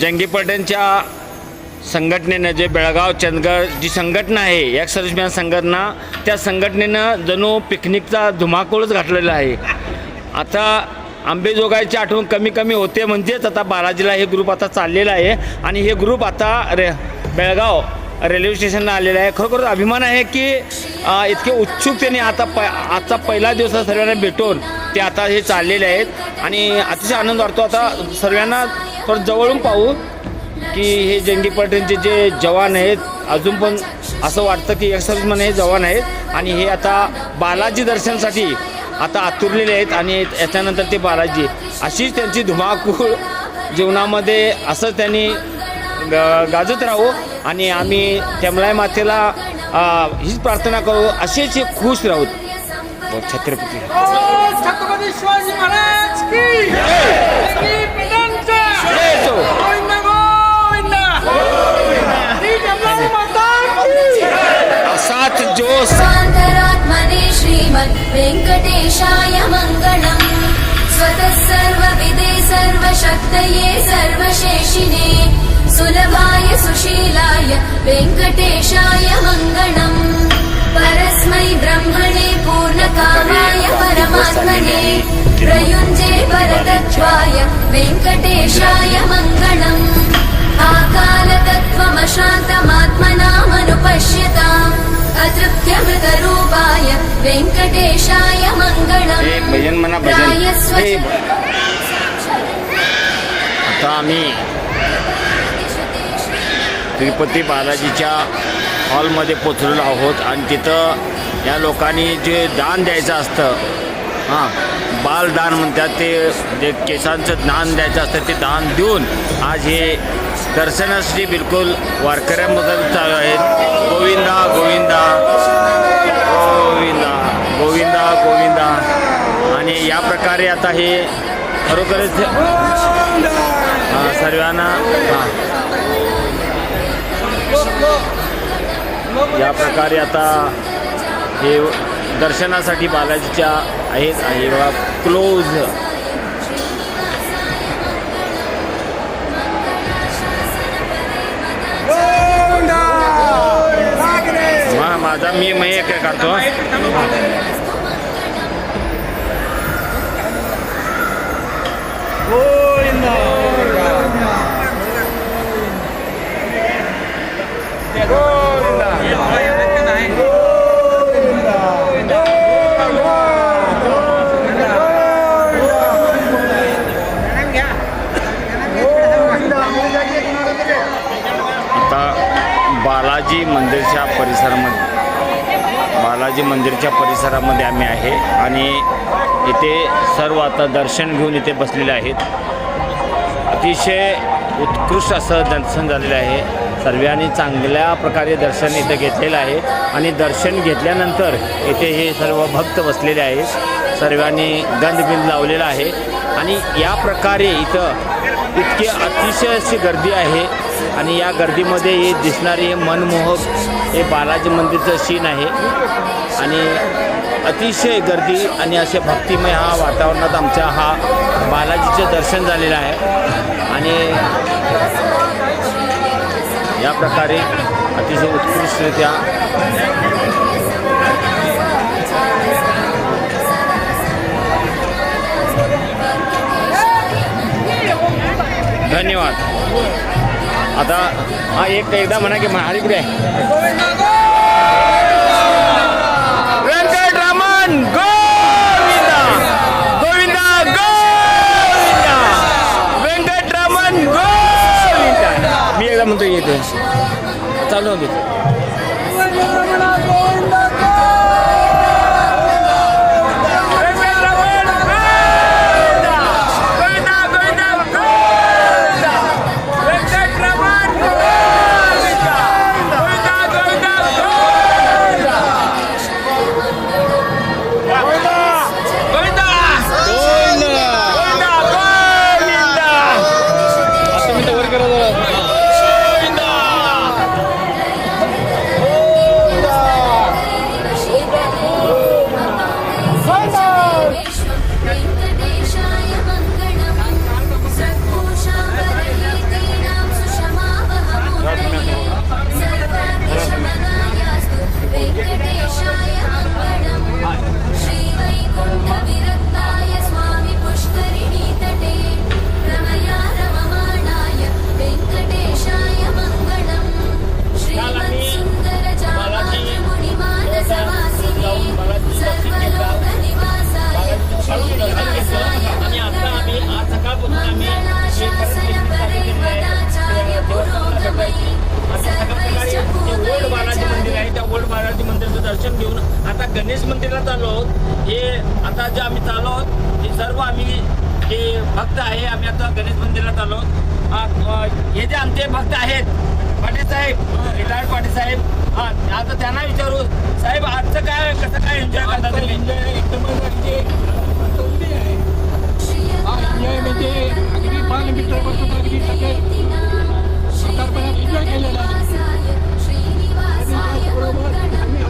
जंगी पटेंच्या संघटनेनं जे बेळगाव चंदगड जी संघटना आहे या सर्विसमॅन संघटना त्या संघटनेनं जणू पिकनिकचा धुमाकूळच घातलेला आहे. आता आंबेजोगाईची आठवण कमी कमी होते म्हणजेच आता बालाजीला हे ग्रुप आता चाललेला आहे आणि हे ग्रुप आता रे बेळगाव रेल्वे स्टेशनला आलेलं आहे. खरोखर अभिमान आहे की इतके उत्सुकतेने आता प आजचा पहिला दिवस सर्वांना भेटून ते आता हे चाललेले आहेत आणि अतिशय आनंद वाटतो. आता सर्वांना थोडं जवळून पाहू की हे जंगी पटेलचे जे जवान आहेत अजून पण असं वाटतं की एक हे जवान आहेत. आणि हे आता बालाजी दर्शनसाठी आता आतुरलेले आहेत आणि याच्यानंतर ते बालाजी अशीच त्यांची धुमाकूळ जीवनामध्ये असं त्यांनी ग- गाजत राहू आणि आम्ही तेमलाय मातेला हीच प्रार्थना करू असेच हे खुश राहू. छत्रपती. असाच जोश स्वान्तरात्मने श्रीमद् वेङ्कटेशाय मङ्गलम् स्वतः सर्वविदे सर्वशक्तये सर्वशेषिने सुलभाय सुशीलाय वेङ्कटेशाय मङ्गलम् परस्मै ब्रह्मणे पूर्णकामाय परमात्मने प्रयुञ्जे परतत्त्वाय वेङ्कटेशाय मङ्गलम् हे आता आम्ही तिरुपती बालाजीच्या हॉलमध्ये पोचलेलो आहोत आणि तिथं या लोकांनी जे दान द्यायचं असतं हां बालदान म्हणतात ते जे केसांचं दान द्यायचं असतं ते दान देऊन आज हे दर्शनासाठी बिलकुल वारकऱ्यांबद्दल चालू आहेत गोविंदा गोविंदा गोविंदा गोविंदा गोविंदा. आणि या प्रकारे आता हे खरोखरच सर्वांना हां. या प्रकारे आता हे दर्शनासाठी बालाजीच्या आहेत आहे बघा क्लोज माझा मी मी एक काढतो मंदिरच्या परिसरामध्ये बालाजी मंदिरच्या परिसरामध्ये आम्ही आहे. आणि इथे सर्व आता दर्शन घेऊन इथे बसलेले आहेत. अतिशय उत्कृष्ट असं दर्शन झालेलं आहे. सर्वांनी चांगल्या प्रकारे दर्शन इथं घेतलेलं आहे. आणि दर्शन घेतल्यानंतर इथे हे सर्व भक्त बसलेले आहेत. सर्वांनी गंधबिंद लावलेला आहे. आणि या प्रकारे इथं इतकी अतिशय अशी गर्दी आहे. आणि या गर्दीमध्ये हे दिसणारे हे मनमोहक हे बालाजी मंदिरचं सीन आहे. आणि अतिशय गर्दी आणि असे भक्तिमय हा वातावरणात आमच्या हा बालाजीचं दर्शन झालेलं आहे. आणि या प्रकारे अतिशय उत्कृष्टरित्या धन्यवाद. आता हा एक एकदा म्हणा की हरी कुठे? आहे व्यंकटरामन गोविंदा गोविंदा गोविंदा व्यंकटरामन गोविंदा. मी एकदा म्हणतो येतो. चालू होतो मार्गदर्शन घेऊन आता गणेश मंदिरात आलो आहोत. हे आता जे आम्ही चाललो आहोत हे सर्व आम्ही जे भक्त आहे आम्ही आता गणेश मंदिरात आलो आहोत. हे जे आमचे भक्त आहेत पाटील साहेब रिटायर्ड पाटील साहेब हा आता त्यांना विचारू साहेब आजचं काय कसं काय एन्जॉय करता तुम्ही? एकदम म्हणजे हा एन्जॉय म्हणजे अगदी बाल मित्रापासून अगदी सगळे एन्जॉय केलेला आहे आणि त्याचबरोबर आम्ही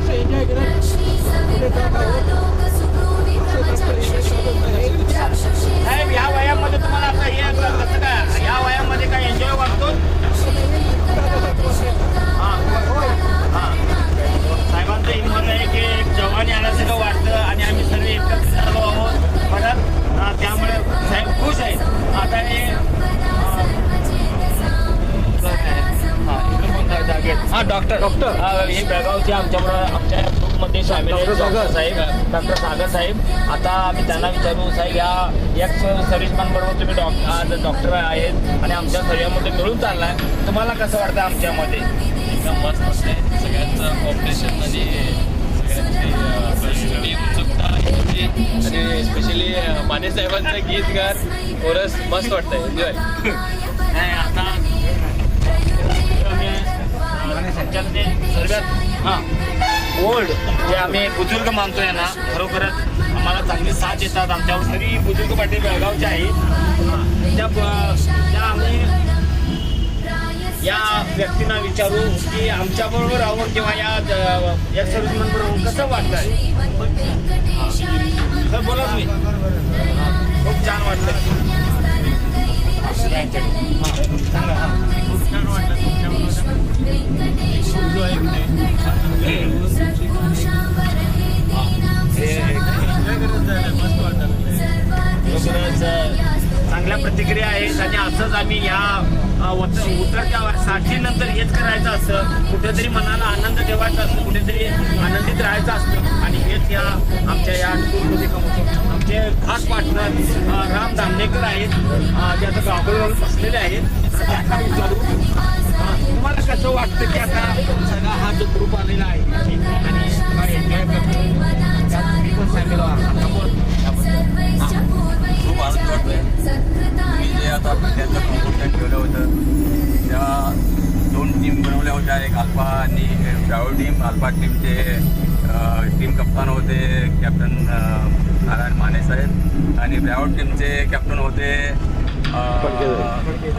डॉक्टर डॉक्टर. हे बेळगावचे आमच्याबरोबर आमच्या ग्रुपमध्ये सामील आहेत. डॉक्टर साहेब. डॉक्टर सागर साहेब. आता आम्ही त्यांना विचारू साहेब या एक सर्व्हिसमॅन बरोबर तुम्ही डॉक्टर आज डॉक्टर आहेत आणि आमच्या सर्वांमध्ये मिळून चाललाय. तुम्हाला कसं वाटतं आमच्यामध्ये? एकदम मस्त असते सगळ्यांचं कॉम्पिटिशन आणि सगळ्यांची टीम उत्सुकता ह्याची आणि स्पेशली माने साहेबांचं गीत गार कोरस मस्त वाटतंय. एन्जॉय नाही आता आमच्यामध्ये सर्वात हां ओल्ड जे आम्ही बुजुर्ग मानतोय ना खरोखरच आम्हाला चांगली साथ देतात आमच्यावर. तरी बुजुर्ग पाटील बेळगावचे आहे हां. त्या त्या आम्ही या व्यक्तींना विचारू की आमच्याबरोबर राहून किंवा या या सर्व्हिसमॅन राहून कसं वाटतंय सर बोला तुम्ही. खूप छान वाटतं सांगा खूप छान वाटलं. चांगल्या प्रतिक्रिया आहेत आणि असंच आम्ही या उतरत्या साठी नंतर हेच करायचं असतं कुठेतरी मनाला आनंद ठेवायचा असतो कुठेतरी आनंदित राहायचं असतं. आणि हेच या आमच्या या टूरमध्ये कमवतो जे खास पार्टनर राम दामनेकर आहेत जे आता गाभोळवर बसलेले आहेत त्यांना विचारू तुम्हाला कसं वाटतं की आता सगळा हा जो ग्रुप आलेला आहे आणि काय एन्जॉय करतो त्यात तुम्ही पण सामील आता बोल. खूप आनंद वाटतोय. मी जे आता त्यांचं कॉम्पिटिशन ठेवलं होतं त्या दोन टीम बनवल्या होत्या. एक अल्फा आणि ड्रायव्हर टीम अल्फा टीमचे टीम कप्तान होते कॅप्टन नारायण माने साहेब. आणि ड्रायव्हर टीमचे कॅप्टन होते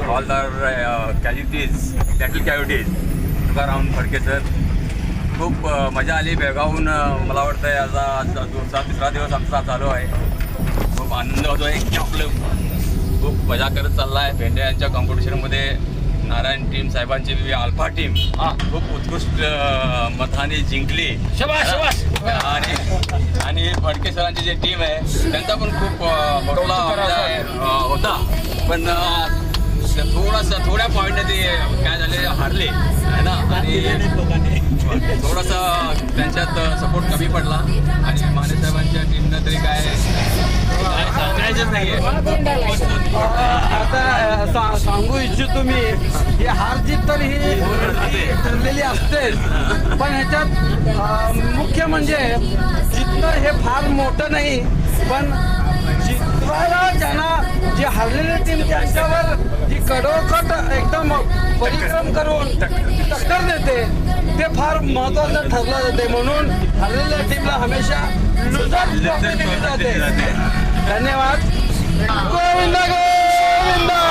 हॉलदार कॅज्युटीज टॅटल कॅव्हिटीज तुकाराम फडके सर. खूप मजा आली. बेळगावहून मला वाटतं याचा आजचा दुसरा तिसरा दिवस आमचा चालू आहे. खूप आनंद होतो आहे की आपलं खूप मजा करत चालला आहे भेंड्या यांच्या कॉम्पिटिशनमध्ये नारायण टीम साहेबांची अल्फा टीम. हा. खूप उत्कृष्ट मताने जिंकली. आणि आणि फडके सरांची जी टीम आहे त्यांचा पण खूप होता. पण थोडासा थोड्या पॉईंटने ते काय झाले हारले. आहे ना? आणि थोडासा त्यांच्यात सपोर्ट कमी पडला. आणि माने साहेबांच्या टीमनं तरी काय सांगायचंच नाहीये. आता सा- सांगू इच्छितो मी ही हार जीत तर ही ठरलेली असतेच. पण ह्याच्यात मुख्य म्हणजे जितणं हे फार मोठं नाही पण जितवायला ज्यांना जी हरलेली टीम त्यांच्यावर जी कडोकट एकदम परिश्रम करून टक्कर देते ते फार महत्वाचं ठरलं जाते. म्हणून हरलेल्या टीमला हमेशा ट्रॉफी दिली जाते. धन्यवाद. गोविंदा गोविंदा!